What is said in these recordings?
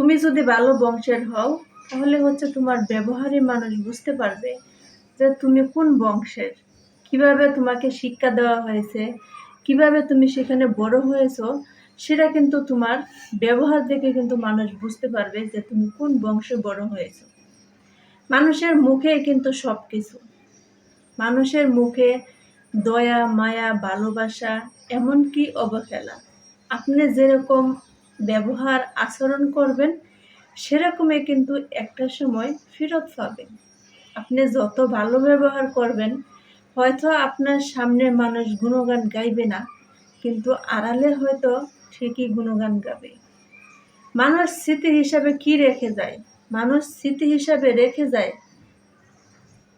তুমি যদি ভালো বংশের হও, তাহলে হচ্ছে তোমার ব্যবহারই মানুষ বুঝতে পারবে যে তুমি কোন বংশের। কীভাবে তোমাকে শিক্ষা দেওয়া হয়েছে, কীভাবে তুমি সেখানে বড় হয়েছো, সেটা কিন্তু তোমার ব্যবহার দেখে কিন্তু মানুষ বুঝতে পারবে যে তুমি কোন বংশে বড় হয়েছো। মানুষের মুখে কিন্তু সব কিছু মানুষের মুখে দয়া, মায়া, ভালোবাসা, এমনকি অবহেলা। আপনি যেরকম ব্যবহার আচরণ করবেন, সেরকমই কিন্তু একটা সময় ফেরত পাবেন। আপনি যত ভালো ব্যবহার করবেন, হয়তো আপনার সামনের মানুষ গুণগান গাইবে না, কিন্তু আড়ালে হয়তো ঠিকই গুণগান গাবে। মানুষ স্মৃতি হিসাবে কি রেখে যায়? মানুষ স্মৃতি হিসাবে রেখে যায়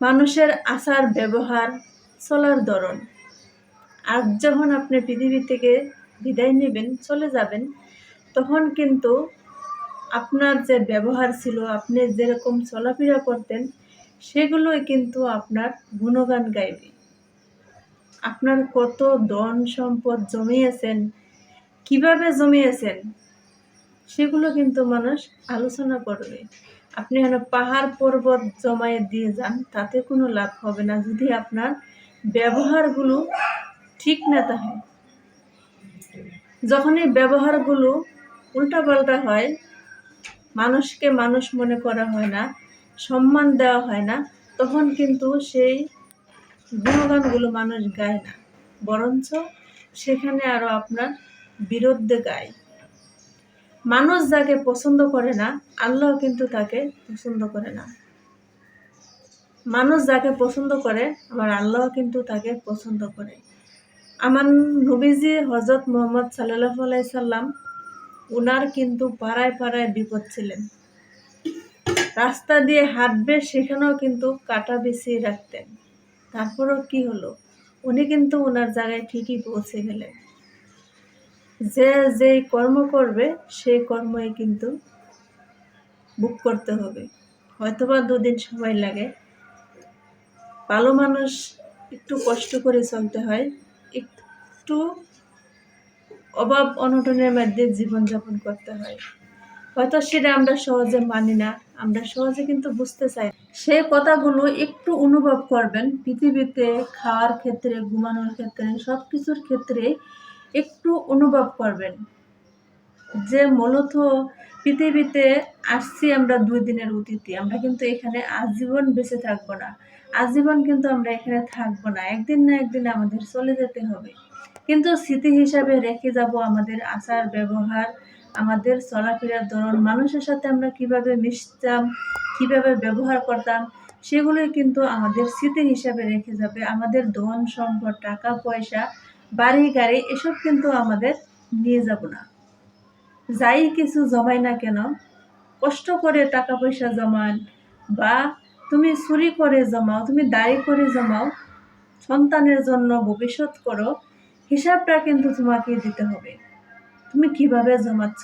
মানুষের আচার ব্যবহার, চলার ধরন। আজ যখন আপনি পৃথিবী থেকে বিদায় নেবেন, চলে যাবেন তখন কিন্তু আপনার যে ব্যবহার ছিল, আপনি যেরকম চলাফেরা করতেন, সেগুলোই কিন্তু আপনার গুণগান গাইবে। আপনার কত ধন সম্পদ জমিয়েছেন, কীভাবে জমিয়েছেন, সেগুলো কিন্তু মানুষ আলোচনা করবে। আপনি যেন পাহাড় পর্বত জমায়ে দিয়ে যান, তাতে কোনো লাভ হবে না। যদি আপনার ব্যবহারগুলো ঠিক না থাকে যখন এই ব্যবহারগুলো উল্টাপাল্টা হয়। মানুষকে মানুষ মনে করা হয় না, সম্মান দেওয়া হয় না, তখন কিন্তু সেই গুণগানগুলো মানুষ গায় না। বরঞ্চ সেখানে আরও আপনার বিরুদ্ধে গায়। মানুষ যাকে পছন্দ করে না, আল্লাহ কিন্তু তাকে পছন্দ করে না। মানুষ যাকে পছন্দ করে, আমার আল্লাহ কিন্তু তাকে পছন্দ করে। আমার নবীজি হজরত মোহাম্মদ সাল্লাহ সাল্লাম উনার কিন্তু পাড়ায় পাড়ায় বিপদ ছিলেন। রাস্তা দিয়ে হাঁটবে সেখানেও কিন্তু কাটা বেশি রাখতেন। তারপরও কি হলো? উনি কিন্তু ওনার জায়গায় ঠিকই পৌঁছে গেলেন। যে যেই কর্ম করবে, সেই কর্মই কিন্তু বুক করতে হবে। হয়তোবা দুদিন সময় লাগে। ভালো মানুষ একটু কষ্ট করে চলতে হয়, একটু অভাব অনটনের মধ্যে জীবনযাপন করতে হয়। হয়তো সেটা আমরা সহজে মানি না, আমরা সহজে কিন্তু বুঝতে চাই সে কথাগুলো একটু অনুভব করবেন। পৃথিবীতে খাওয়ার ক্ষেত্রে, ঘুমানোর ক্ষেত্রে সব কিছুর ক্ষেত্রে একটু অনুভব করবেন। যে মূলত পৃথিবীতে আসছি আমরা দুই দিনের অতিথি আমরা কিন্তু এখানে আজীবন বেঁচে থাকব না। আজীবন কিন্তু আমরা এখানে থাকব না। একদিন না একদিন আমাদের চলে যেতে হবে। কিন্তু স্মৃতি হিসাবে রেখে যাব আমাদের আচার, ব্যবহার, আমাদের চলাফেরার ধরন, মানুষের সাথে আমরা কীভাবে মিশতাম, কীভাবে ব্যবহার করতাম, সেগুলোই কিন্তু আমাদের স্মৃতি হিসাবে রেখে যাবে। আমাদের ধন সম্পদ, টাকা, পয়সা, বাড়ি, গাড়ি, এসব কিন্তু আমাদের নিয়ে যাব না। যাই কিছু জমাই না কেন, কষ্ট করে টাকা পয়সা জমান বা তুমি চুরি করে জমাও, তুমি দায়ী করে জমাও, সন্তানের জন্য ভবিষ্যৎ করো হিসাবটা কিন্তু তোমাকে দিতে হবে। তুমি কীভাবে জমাচ্ছ,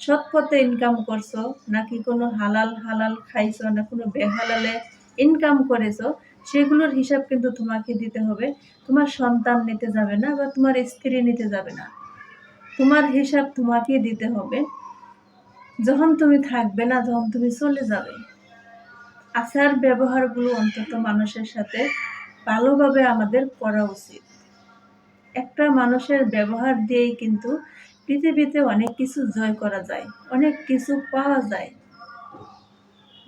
সৎ পথে ইনকাম করছ, নাকি কোনো হালাল হালাল খাইছো, না কোনো বেহালালে ইনকাম করেছ, সেগুলোর হিসাব কিন্তু তোমাকে দিতে হবে। তোমার সন্তান নিতে যাবে না বা তোমার স্ত্রী নিতে যাবে না। তোমার হিসাব তোমাকে দিতে হবে। যখন তুমি থাকবে না যখন তুমি চলে যাবে। আচার ব্যবহারগুলো অন্তত মানুষের সাথে ভালোভাবে আমাদের করা উচিত। একটা মানুষের ব্যবহার দিয়েই কিন্তু পৃথিবীতে অনেক কিছু জয় করা যায়, অনেক কিছু পাওয়া যায়।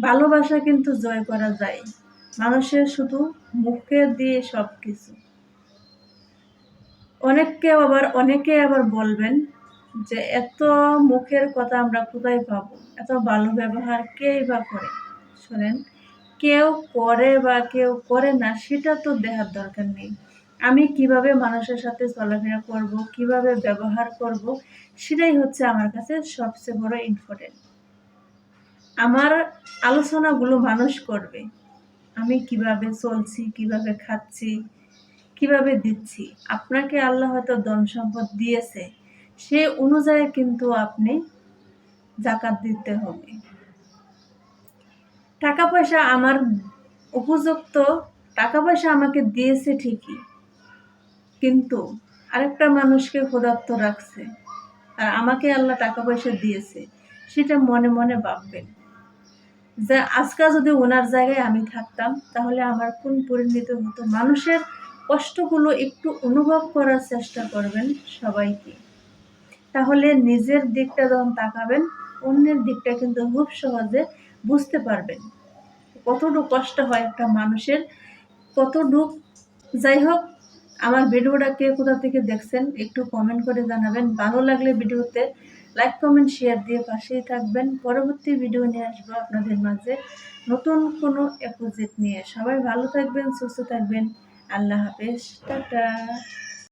ভালোবাসা কিন্তু জয় করা যায়, মানুষের শুধু মুখে দিয়ে সব কিছু অনেককে আবার, অনেকে আবার বলবেন যে এত মুখের কথা আমরা কোথায় পাবো? এত ভালো ব্যবহার কেই বা করে? শোনেন, কেউ করে বা কেউ করে না, সেটা তো দেখার দরকার নেই। আমি কীভাবে মানুষের সাথে চলাফেরা করব, কীভাবে ব্যবহার করব, সেটাই হচ্ছে আমার কাছে সবচেয়ে বড় ইম্পর্টেন্ট আমার আলোচনাগুলো মানুষ করবে। আমি কীভাবে চলছি, কীভাবে খাচ্ছি, কীভাবে দিচ্ছি, আপনাকে আল্লাহ হয়তো ধন সম্পদ দিয়েছে, সে অনুযায়ী কিন্তু আপনি জাকাত দিতে হবে। টাকা পয়সা আমার উপযুক্ত, টাকা পয়সা আমাকে দিয়েছে ঠিকই কিন্তু আরেকটা মানুষকে ক্ষুধার্ত রাখছে। আর আমাকে আল্লাহ টাকা পয়সা দিয়েছে, সেটা মনে মনে ভাববেন। যে আজকে যদি ওনার জায়গায় আমি থাকতাম, তাহলে আমার কোন পরিণত হতো। মানুষের কষ্টগুলো একটু অনুভব করার চেষ্টা করবেন সবাইকে। তাহলে নিজের দিকটা যখন তাকাবেন, অন্যের দিকটা কিন্তু খুব সহজে বুঝতে পারবেন। কতটুকু কষ্ট হয় একটা মানুষের, কতটুক যাই হোক আমার ভিডিওটা কে কোথা থেকে দেখছেন, একটু কমেন্ট করে জানাবেন। ভালো লাগলে ভিডিওতে লাইক কমেন্ট শেয়ার দিয়ে পাশেই থাকবেন। পরবর্তী ভিডিও নিয়ে আসব আপনাদের মাঝে নতুন কোনো অ্যাপোজিট নিয়ে। সবাই ভালো থাকবেন, সুস্থ থাকবেন। আল্লাহ হাফেজ। টাটা।